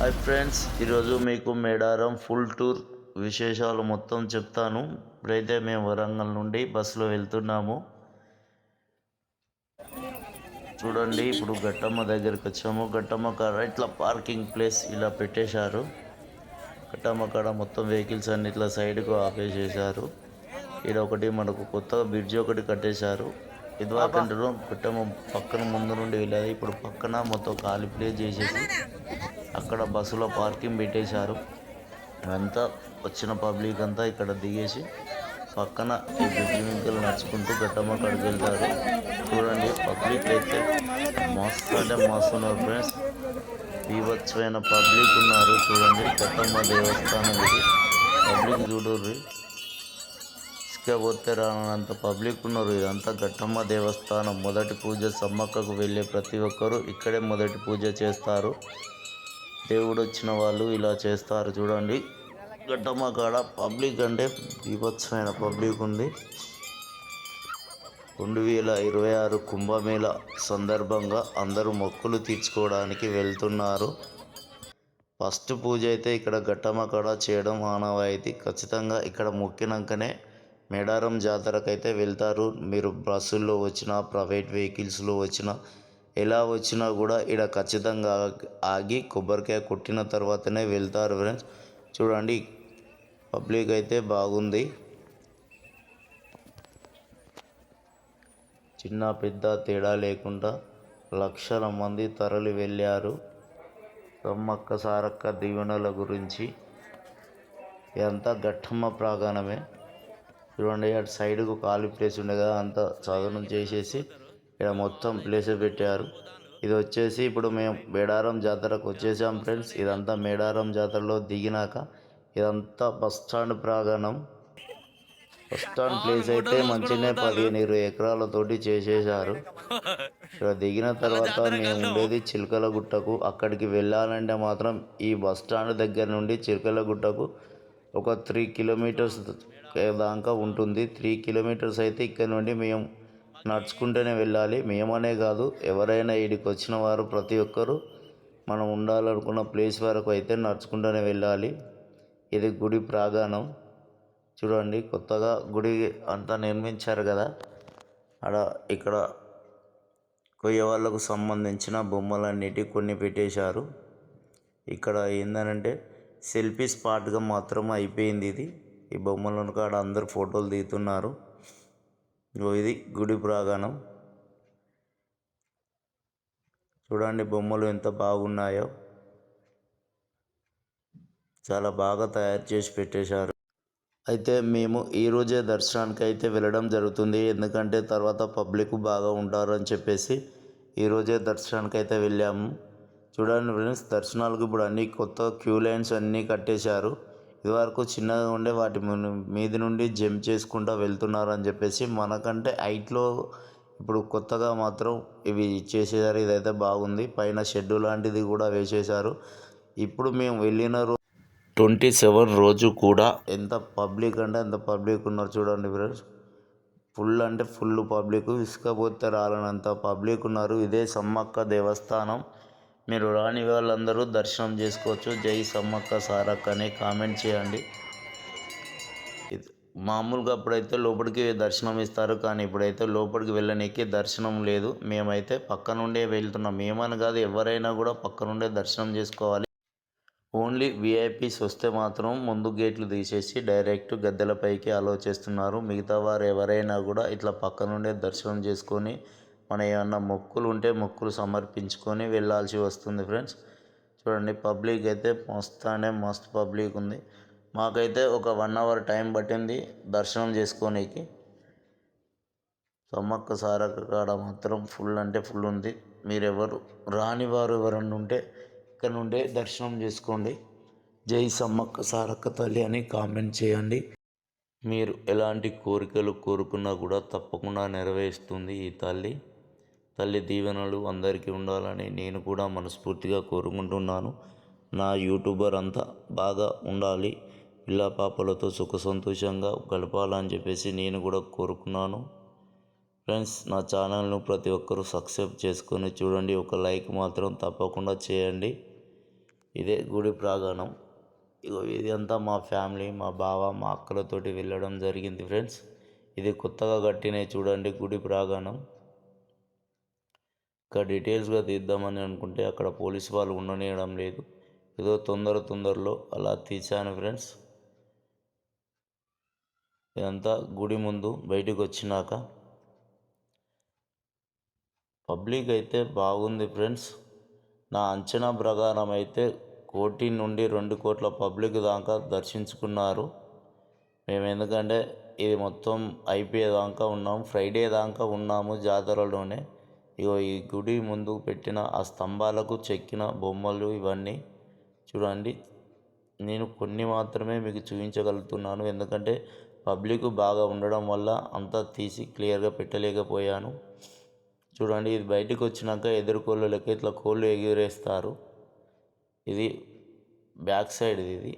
Hi friends ఈరోజు మీకు Medaram full tour విశేషాలు మొత్తం చెప్తాను. ఇప్పుడైతే మేము వరంగల్ నుండి బస్సులో వెళ్తున్నాము. చూడండి ఇప్పుడు గట్టమ్మ దగ్గరికి వచ్చాము. గట్టమ్మ కాడ ఇట్లా పార్కింగ్ ప్లేస్ ఇలా పెట్టేశారు. గట్టమ్మ కాడ మొత్తం వెహికల్స్ అన్ని ఇట్లా సైడ్కు ఆపేసేసారు ఇక్కడ ఒకటి మనకు కొత్తగా బ్రిడ్జ్ ఒకటి కట్టేశారు. ఇదివరకంటే గట్టమ్మ పక్కన ముందు నుండి వెళ్ళాలి. ఇప్పుడు పక్కన మొత్తం ఖాళీ ప్లేస్ చేసేసి అక్కడ బస్సులో పార్కింగ్ పెట్టేశారు. అంతా వచ్చిన పబ్లిక్ అంతా ఇక్కడ దిగేసి పక్కన ఈ బ్రిడ్జ్ నడుచుకుంటూ గట్టమ్మ అక్కడికి వెళ్తారు. చూడండి పబ్లిక్ అయితే మస్తు అంటే మస్తు ఉన్నారు ఫ్రెండ్స్. బీభత్సమైన పబ్లిక్ ఉన్నారు. చూడండి గట్టమ్మ దేవస్థానం ఇది. పబ్లిక్ చూడరు ఇసుకపోతే రానంత పబ్లిక్ ఉన్నారు. ఇదంతా గట్టమ్మ దేవస్థానం. మొదటి పూజ సమ్మక్కకు వెళ్ళే ప్రతి ఒక్కరూ ఇక్కడే మొదటి పూజ చేస్తారు. దేవుడు వచ్చిన వాళ్ళు ఇలా చేస్తారు చూడండి. గట్టమ్మ కాడ పబ్లిక్ అంటే బీభత్సమైన పబ్లిక్ ఉంది. రెండు వేల ఇరవై ఆరు కుంభమేళ సందర్భంగా అందరూ మొక్కులు తీర్చుకోవడానికి వెళ్తున్నారు. ఫస్ట్ పూజ అయితే ఇక్కడ గట్టమ్మ కాడ చేయడం ఆనవాయితీ. ఖచ్చితంగా ఇక్కడ మొక్కినాకనే మేడారం జాతరకైతే వెళ్తారు. మీరు బస్సుల్లో వచ్చినా ప్రైవేట్ వెహికల్స్లో వచ్చినా ఎలా వచ్చినా కూడా ఇక్కడ ఖచ్చితంగా ఆగి కొబ్బరికాయ కొట్టిన తర్వాతనే వెళ్తారు ఫ్రెండ్స్ చూడండి పబ్లిక్ అయితే బాగుంది. చిన్న పెద్ద తేడా లేకుండా లక్షల మంది తరలి వెళ్ళారు. సమ్మక్క సారక్క దీవెనల గురించి. ఇదంతా ఘట్టమ్మ ప్రాంగణమే చూడండి అటు సైడ్కు ఖాళీ ప్లేస్ ఉండగా అంతా చదును చేసేసి ఇక్కడ మొత్తం ప్లేస్ పెట్టారు. ఇది వచ్చేసి ఇప్పుడు మేము మేడారం జాతరకు వచ్చేసాం ఫ్రెండ్స్. ఇదంతా మేడారం జాతరలో దిగినాక ఇదంతా బస్ స్టాండ్ ప్రాంగణం. బస్ స్టాండ్ ప్లేస్ అయితే మంచినే పదిహేను ఇరవై ఎకరాలతోటి చేసేసారు ఇక్కడ దిగిన తర్వాత మేము ఉండేది చిలకల గుట్టకు అక్కడికి వెళ్ళాలంటే మాత్రం ఈ బస్ స్టాండ్ దగ్గర నుండి చిలకల గుట్టకు ఒక త్రీ కిలోమీటర్స్ దాకా ఉంటుంది. త్రీ కిలోమీటర్స్ అయితే ఇక్కడ నుండి మేము నడుచుకుంటూనే వెళ్ళాలి. మేమనే కాదు ఎవరైనా ఇక్కడికి వచ్చిన వారు ప్రతి ఒక్కరూ మనం ఉండాలనుకున్న ప్లేస్ వరకు అయితే నడుచుకుంటూనే వెళ్ళాలి. ఇది గుడి ప్రాంగణం. చూడండి కొత్తగా గుడి అంతా నిర్మించారు కదా. అక్కడ ఇక్కడ కొయ్య వాళ్ళకు సంబంధించిన బొమ్మలన్నిటి కొన్ని పెట్టేశారు. ఇక్కడ ఏందనంటే సెల్ఫీ స్పాట్గా మాత్రం అయిపోయింది ఇది. ఈ బొమ్మలను కాడ అందరు ఫోటోలు దిగుతున్నారు ఇది గుడి ప్రాంగణం చూడండి బొమ్మలు ఎంత బాగున్నాయో. చాలా బాగా తయారు చేసి పెట్టేశారు. అయితే మేము ఈరోజే దర్శనానికి అయితే వెళ్ళడం జరుగుతుంది. ఎందుకంటే తర్వాత పబ్లిక్ బాగా ఉంటారు అని చెప్పేసి ఈరోజే దర్శనానికి అయితే వెళ్ళాము. చూడండి ఫ్రెండ్స్ దర్శనాలకు ఇప్పుడు అన్ని కొత్త క్యూ లైన్స్ అన్నీ కట్టేశారు. ఇదివరకు చిన్నగా ఉండే వాటి మీద మీది నుండి జంప్ చేసుకుంటూ వెళ్తున్నారు అని చెప్పేసి మనకంటే హైట్లో ఇప్పుడు కొత్తగా మాత్రం ఇవి చేసేసారు. ఇదైతే బాగుంది. పైన షెడ్ లాంటిది కూడా వేసేశారు. ఇప్పుడు మేము వెళ్ళిన రోజు ట్వంటీ సెవెన్ రోజు కూడా ఎంత పబ్లిక్ అంటే ఎంత పబ్లిక్ ఉన్నారు చూడండి ఫ్రెండ్స్. ఫుల్ అంటే ఫుల్ పబ్లిక్. ఇసుకపోతే రాలనంత పబ్లిక్ ఉన్నారు. ఇదే సమ్మక్క దేవస్థానం. మీరు రాని వాళ్ళందరూ దర్శనం చేసుకోవచ్చు. జై సమ్మక్క సారక్క అని కామెంట్ చేయండి. మామూలుగా అప్పుడైతే లోపలికి దర్శనం ఇస్తారు కానీ ఇప్పుడైతే లోపలికి వెళ్ళనీకి దర్శనం లేదు. మేమైతే పక్క నుండే వెళ్తున్నాం. మేమని కాదు ఎవరైనా కూడా పక్క నుండే దర్శనం చేసుకోవాలి. ఓన్లీ విఐపీస్ వస్తే మాత్రం ముందు గేట్లు తీసేసి డైరెక్ట్ గద్దెలపైకి అలో చేస్తున్నారు. మిగతా వారు ఎవరైనా కూడా ఇట్లా పక్క నుండే దర్శనం చేసుకొని మన ఏమన్నా మొక్కులు ఉంటే మొక్కులు సమర్పించుకొని వెళ్ళాల్సి వస్తుంది ఫ్రెండ్స్. చూడండి పబ్లిక్ అయితే మస్తానే మస్తు పబ్లిక్ ఉంది. మాకైతే ఒక వన్ అవర్ టైం పట్టింది దర్శనం చేసుకోనీకి. సమ్మక్క సారక్క కాడ మాత్రం ఫుల్ అంటే ఫుల్ ఉంది. మీరెవరు రాని వారు ఎవరన్నా ఉంటే ఇక్కడ నుండే దర్శనం చేసుకోండి. జై సమ్మక్క సారక్క తల్లి అని కామెంట్ చేయండి. మీరు ఎలాంటి కోరికలు కోరుకున్నా కూడా తప్పకుండా నెరవేరుస్తుంది ఈ తల్లి. తల్లి దీవెనలు అందరికీ ఉండాలని నేను కూడా మనస్ఫూర్తిగా కోరుకుంటున్నాను. నా యూట్యూబర్ అంతా బాగా ఉండాలి. పిల్ల పాపలతో సుఖ సంతోషంగా గడపాలని చెప్పేసి నేను కూడా కోరుకున్నాను. ఫ్రెండ్స్ నా ఛానల్ను ప్రతి ఒక్కరూ సబ్స్క్రైబ్ చేసుకొని చూడండి. ఒక లైక్ మాత్రం తప్పకుండా చేయండి. ఇదే గుడి ప్రాంగణం. ఇగో ఇది అంతా మా ఫ్యామిలీ మా బావ మా అక్కలతోటి వెళ్ళడం జరిగింది ఫ్రెండ్స్. ఇది కొత్తగా కట్టినవి చూడండి గుడి ప్రాంగణం. ఇంకా డీటెయిల్స్గా తీద్దామని అనుకుంటే అక్కడ పోలీస్ వాళ్ళు ఉండనియడం లేదు. ఏదో తొందర తొందరలో అలా తీశాను ఫ్రెండ్స్. ఇదంతా గుడి ముందు బయటకు వచ్చినాక. పబ్లిక్ అయితే బాగుంది ఫ్రెండ్స్. నా అంచనా ప్రకారం అయితే కోటి నుండి రెండు కోట్ల పబ్లిక్ దాకా దర్శించుకున్నారు. మేము ఎందుకంటే ఇది మొత్తం అయిపోయేదాకా ఉన్నాం. ఫ్రైడే దాకా ఉన్నాము జాతరలోనే. ఇగో ఈ గుడి ముందు పెట్టిన ఆ స్తంభాలకు చెక్కిన బొమ్మలు ఇవన్నీ చూడండి. నేను కొన్ని మాత్రమే మీకు చూపించగలుగుతున్నాను. ఎందుకంటే పబ్లిక్ బాగా ఉండడం వల్ల అంతా తీసి క్లియర్గా పెట్టలేకపోయాను. చూడండి ఇది బయటకు వచ్చినాక ఎదురుకోళ్ళు లెక్క ఇట్లా కోళ్ళు ఎగిరేస్తారు. ఇది బ్యాక్ సైడ్ ఇది.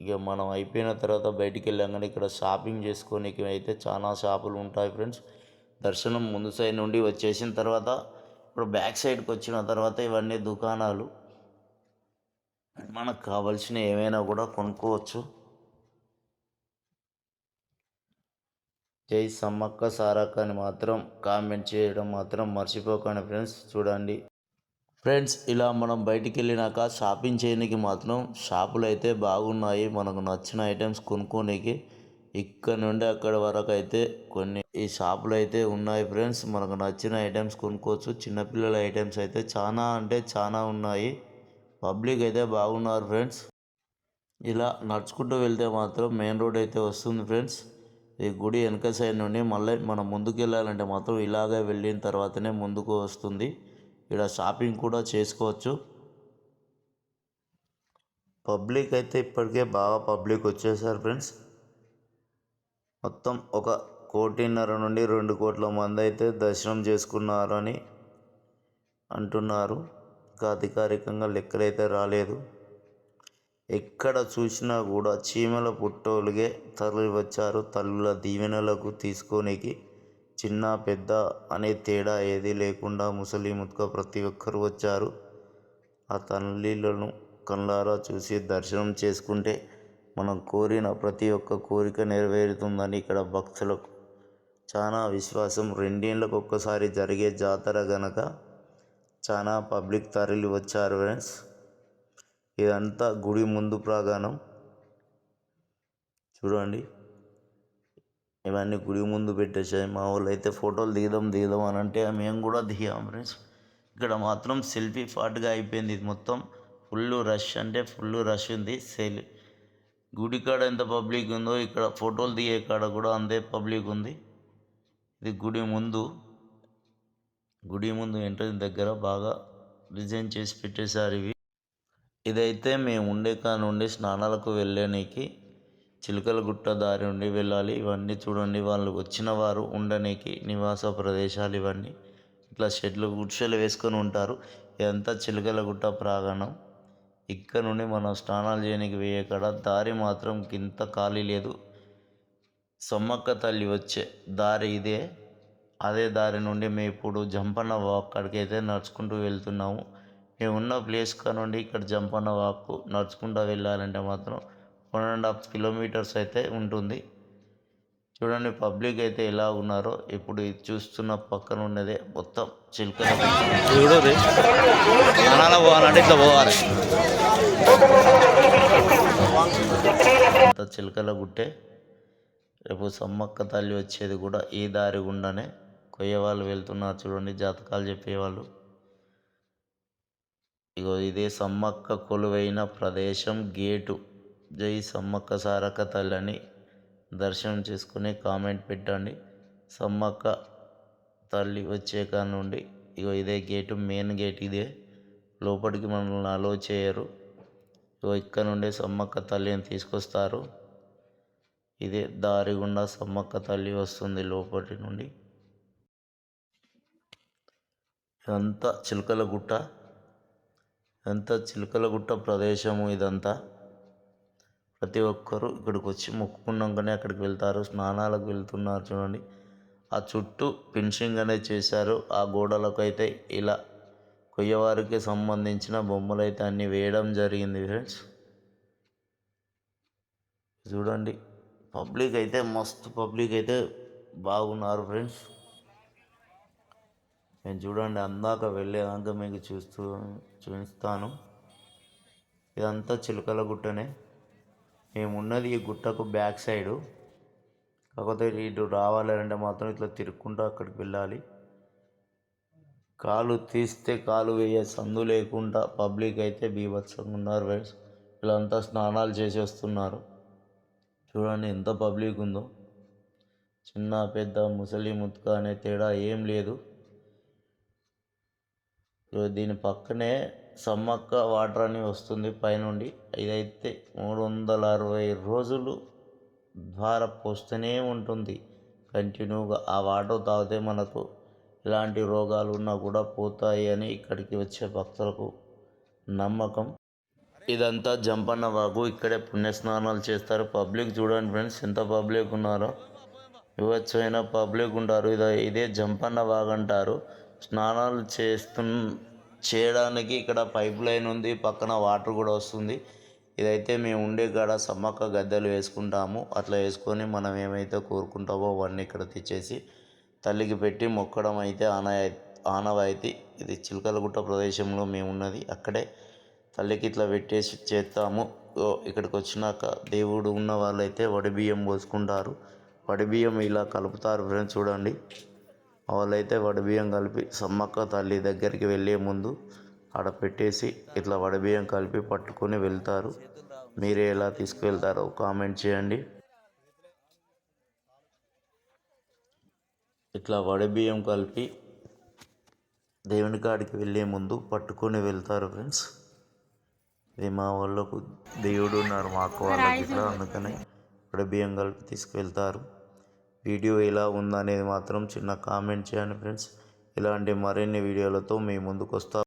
ఇక మనం అయిపోయిన తర్వాత బయటికి వెళ్ళాగానే ఇక్కడ షాపింగ్ చేసుకోనికి అయితే చాలా షాపులు ఉంటాయి ఫ్రెండ్స్. దర్శనం ముందు సైడ్ నుండి వచ్చేసిన తర్వాత ఇప్పుడు బ్యాక్ సైడ్కి వచ్చిన తర్వాత ఇవన్నీ దుకాణాలు. మనకు కావాల్సిన ఏమైనా కూడా కొనుక్కోవచ్చు. జై సమ్మక్క సారక్క అని మాత్రం కామెంట్ చేయడం మాత్రం మర్చిపోకండి ఫ్రెండ్స్. చూడండి. ఫ్రెండ్స్ ఇలా మనం బయటికి వెళ్ళినాక షాపింగ్ చేయడానికి మాత్రం షాపులు అయితే బాగున్నాయి. మనకు నచ్చిన ఐటమ్స్ కొనుక్కోనికి ఇక్కడ నుండి అక్కడ వరకు అయితే కొన్ని ఈ షాపులు అయితే ఉన్నాయి ఫ్రెండ్స్. మనకు నచ్చిన ఐటమ్స్ కొనుక్కోవచ్చు. చిన్నపిల్లల ఐటమ్స్ అయితే చాలా అంటే చాలా ఉన్నాయి. పబ్లిక్ అయితే బాగున్నారు ఫ్రెండ్స్. ఇలా నడుచుకుంటూ వెళ్తే మాత్రం మెయిన్ రోడ్ అయితే వస్తుంది ఫ్రెండ్స్. ఈ గుడి వెనక సైడ్ నుండి మళ్ళీ మనం ముందుకు వెళ్ళాలంటే మాత్రం ఇలాగే వెళ్ళిన తర్వాతనే ముందుకు వస్తుంది. ఇక్కడ షాపింగ్ కూడా చేసుకోవచ్చు. పబ్లిక్ అయితే ఇప్పటికే బాగా పబ్లిక్ వచ్చేసారు ఫ్రెండ్స్. మొత్తం ఒక కోటిన్నర నుండి రెండు కోట్ల మంది అయితే దర్శనం చేసుకున్నారని అంటున్నారు. ఇంకా అధికారికంగా లెక్కలైతే రాలేదు. ఎక్కడ చూసినా కూడా చీమల పుట్టోలుగే తరలి వచ్చారు తల్లుల దీవెనలకు తీసుకోనికి చిన్న పెద్ద అనే తేడా ఏదీ లేకుండా ముసలి ముత్క ప్రతి ఒక్కరు వచ్చారు. ఆ తల్లిలను కళ్ళారా చూసి దర్శనం చేసుకుంటే మనం కోరిన ప్రతి ఒక్క కోరిక నెరవేరుతుందని ఇక్కడ భక్తులకు చాలా విశ్వాసం. రెండేళ్ళకు ఒక్కసారి జరిగే జాతర గనక చాలా పబ్లిక్ తరలి వచ్చారు ఫ్రెండ్స్. ఇదంతా గుడి ముందు ప్రాంగణం. చూడండి. ఇవన్నీ గుడి ముందు పెట్టేసాయి మా వాళ్ళు అయితే ఫోటోలు దిగదాం దిగదాం అని అంటే మేము కూడా దిగాం ఫ్రెండ్స్. ఇక్కడ మాత్రం సెల్ఫీ ఫాట్గా అయిపోయింది ఇది మొత్తం. ఫుల్ రష్ అంటే ఫుల్ రష్ ఉంది. సెల్ గుడికాడ ఎంత పబ్లిక్ ఉందో ఇక్కడ ఫోటోలు దిగే కాడ కూడా అంతే పబ్లిక్ ఉంది. ఇది గుడి ముందు గుడి ముందు ఎంట్రన్స్ దగ్గర బాగా డిజైన్ చేసి పెట్టేశారు ఇవి. ఇదైతే మేము ఉండే కాడ నుండి స్నానాలకు వెళ్ళడానికి చిలుకల గుట్ట దారి నుండి వెళ్ళాలి. ఇవన్నీ చూడండి వాళ్ళు వచ్చిన వారు ఉండడానికి నివాస ప్రదేశాలు ఇవన్నీ. ఇట్లా షెడ్లు గుడ్షలు వేసుకొని ఉంటారు. ఇదంతా చిలుకల గుట్ట ప్రాంగణం. ఇక్కడ నుండి మనం స్నానాలు చేయడానికి వేయకడ దారి మాత్రం కింద ఖాళీ లేదు. సమ్మక్క తల్లి వచ్చే దారి ఇదే. అదే దారి నుండి మేము ఇప్పుడు జంపన్న వాక్కడికి అయితే నడుచుకుంటూ వెళ్తున్నాము. మేము ఉన్న ప్లేస్ నుండి ఇక్కడ జంపన్న వాక్కు నడుచుకుంటూ వెళ్ళాలంటే మాత్రం వన్ అండ్ హాఫ్ కిలోమీటర్స్ అయితే ఉంటుంది. చూడండి పబ్లిక్ అయితే ఎలా ఉన్నారో. ఇప్పుడు ఇది చూస్తున్న పక్కన ఉన్నదే మొత్తం చిలుకల చూడు అనాల పోవాలంటే ఇట్లా పోవాలి. అంత చిలుకల గుట్టే. రేపు సమ్మక్క తల్లి వచ్చేది కూడా ఈ దారి గుండానే. కొయ్యవాళ్ళు వెళ్తున్నారు చూడండి జాతకాలు చెప్పేవాళ్ళు. ఇగో ఇదే సమ్మక్క కొలువైన ప్రదేశం గేటు. జై సమ్మక్క సారక్క తల్లి అని దర్శనం చేసుకుని కామెంట్ పెట్టండి. సమ్మక్క తల్లి వచ్చే నుండి ఇగో ఇదే గేటు మెయిన్ గేట్ ఇదే. లోపలికి మనల్ని అలో చేయరు. ఇగో ఇక్కడ నుండే సమ్మక్క తల్లిని తీసుకొస్తారు. ఇదే దారి గుండా సమ్మక్క తల్లి వస్తుంది లోపటి నుండి. ఇదంతా చిలుకల గుట్ట ఇదంతా చిలుకల గుట్ట ప్రదేశము ఇదంతా. ప్రతి ఒక్కరు ఇక్కడికి వచ్చి మొక్కుకున్నాకనే అక్కడికి వెళ్తారు. స్నానాలకు వెళ్తున్నారు చూడండి. ఆ చుట్టూ ఫినిషింగ్ అనేది చేశారు. ఆ గోడలకు అయితే ఇలా కొయ్యవారికి సంబంధించిన బొమ్మలు అయితే అన్నీ వేయడం జరిగింది ఫ్రెండ్స్. చూడండి. పబ్లిక్ అయితే మస్తు పబ్లిక్ అయితే బాగున్నారు ఫ్రెండ్స్. నేను చూడండి అందాక వెళ్ళేదాకా మీకు చూస్తూ చూపిస్తాను. ఇదంతా చిలుకల గుట్టనే. మేమున్నది ఈ గుట్టకు బ్యాక్ సైడు? కాకపోతే ఇటు రావాలంటే మాత్రం ఇట్లా తిరుక్కుంటూ అక్కడికి వెళ్ళాలి. కాలు తీస్తే కాలు వేయే సందు లేకుండా పబ్లిక్ అయితే బీభత్సంగా ఉన్నారు ఫ్రెండ్స్. వీళ్ళంతా స్నానాలు చేసేస్తున్నారు చూడండి ఎంత పబ్లిక్ ఉందో. చిన్న పెద్ద ముసలి ముత్క అనే తేడా ఏం లేదు. దీని పక్కనే సమ్మక్క వాటర్ అని వస్తుంది పైనుండి. ఇదైతే మూడు వందల అరవై రోజులు ద్వారా పోస్తూనే ఉంటుంది. కంటిన్యూగా ఆ వాటర్ తాగితే మనకు ఎలాంటి రోగాలు ఉన్నా కూడా పోతాయి అని ఇక్కడికి వచ్చే భక్తులకు నమ్మకం. ఇదంతా జంపన్న వాగు ఇక్కడే పుణ్యస్నానాలు చేస్తారు. పబ్లిక్ చూడండి ఫ్రెండ్స్ ఎంత పబ్లిక్ ఉన్నారో. వివచ్చమైన పబ్లిక్ ఉంటారు. ఇదే ఇదే జంపన్న వాగు అంటారు. స్నానాలు చేస్తున్న చేయడానికి ఇక్కడ పైప్ లైన్ ఉంది పక్కన వాటర్ కూడా వస్తుంది. ఇదైతే మేము ఉండే కాడ సమ్మక్క గద్దెలు వేసుకుంటాము. అట్లా వేసుకొని మనం ఏమైతే కోరుకుంటామో అవన్నీ ఇక్కడ తెచ్చేసి తల్లికి పెట్టి మొక్కడం అయితే ఆన ఆనవాయితీ. ఇది చిలకలగుట్ట ప్రదేశంలో మేము ఉన్నది అక్కడే తల్లికి ఇట్లా పెట్టేసి చేస్తాము. ఇక్కడికి వచ్చినాక దేవుడు ఉన్న వాళ్ళైతే వడి బియ్యం పోసుకుంటారు. వడి బియ్యం ఇలా కలుపుతారు ఫ్రెండ్స్ చూడండి. వాళ్ళైతే వడి బియ్యం కలిపి సమ్మక్క తల్లి దగ్గరికి వెళ్ళే ముందు ఆడ పెట్టేసి ఇట్లా వడి బియ్యం కలిపి పట్టుకొని వెళ్తారు. మీరే ఎలా తీసుకువెళ్తారో కామెంట్ చేయండి. ఇట్లా వడి బియ్యం కలిపి దేవుని కాడికి వెళ్ళే ముందు పట్టుకొని వెళ్తారు ఫ్రెండ్స్. ఇది మా వాళ్ళకు దేవుడు ఉన్నారు మాకు వాళ్ళకి ఇట్లా అందుకనే వడి బియ్యం కలిపి తీసుకువెళ్తారు వీడియో ఎలా ఉందనేది మాత్రం చిన్న కామెంట్ చేయండి ఫ్రెండ్స్. ఇలాంటి మరిన్ని వీడియోలతో మీ ముందుకు వస్తా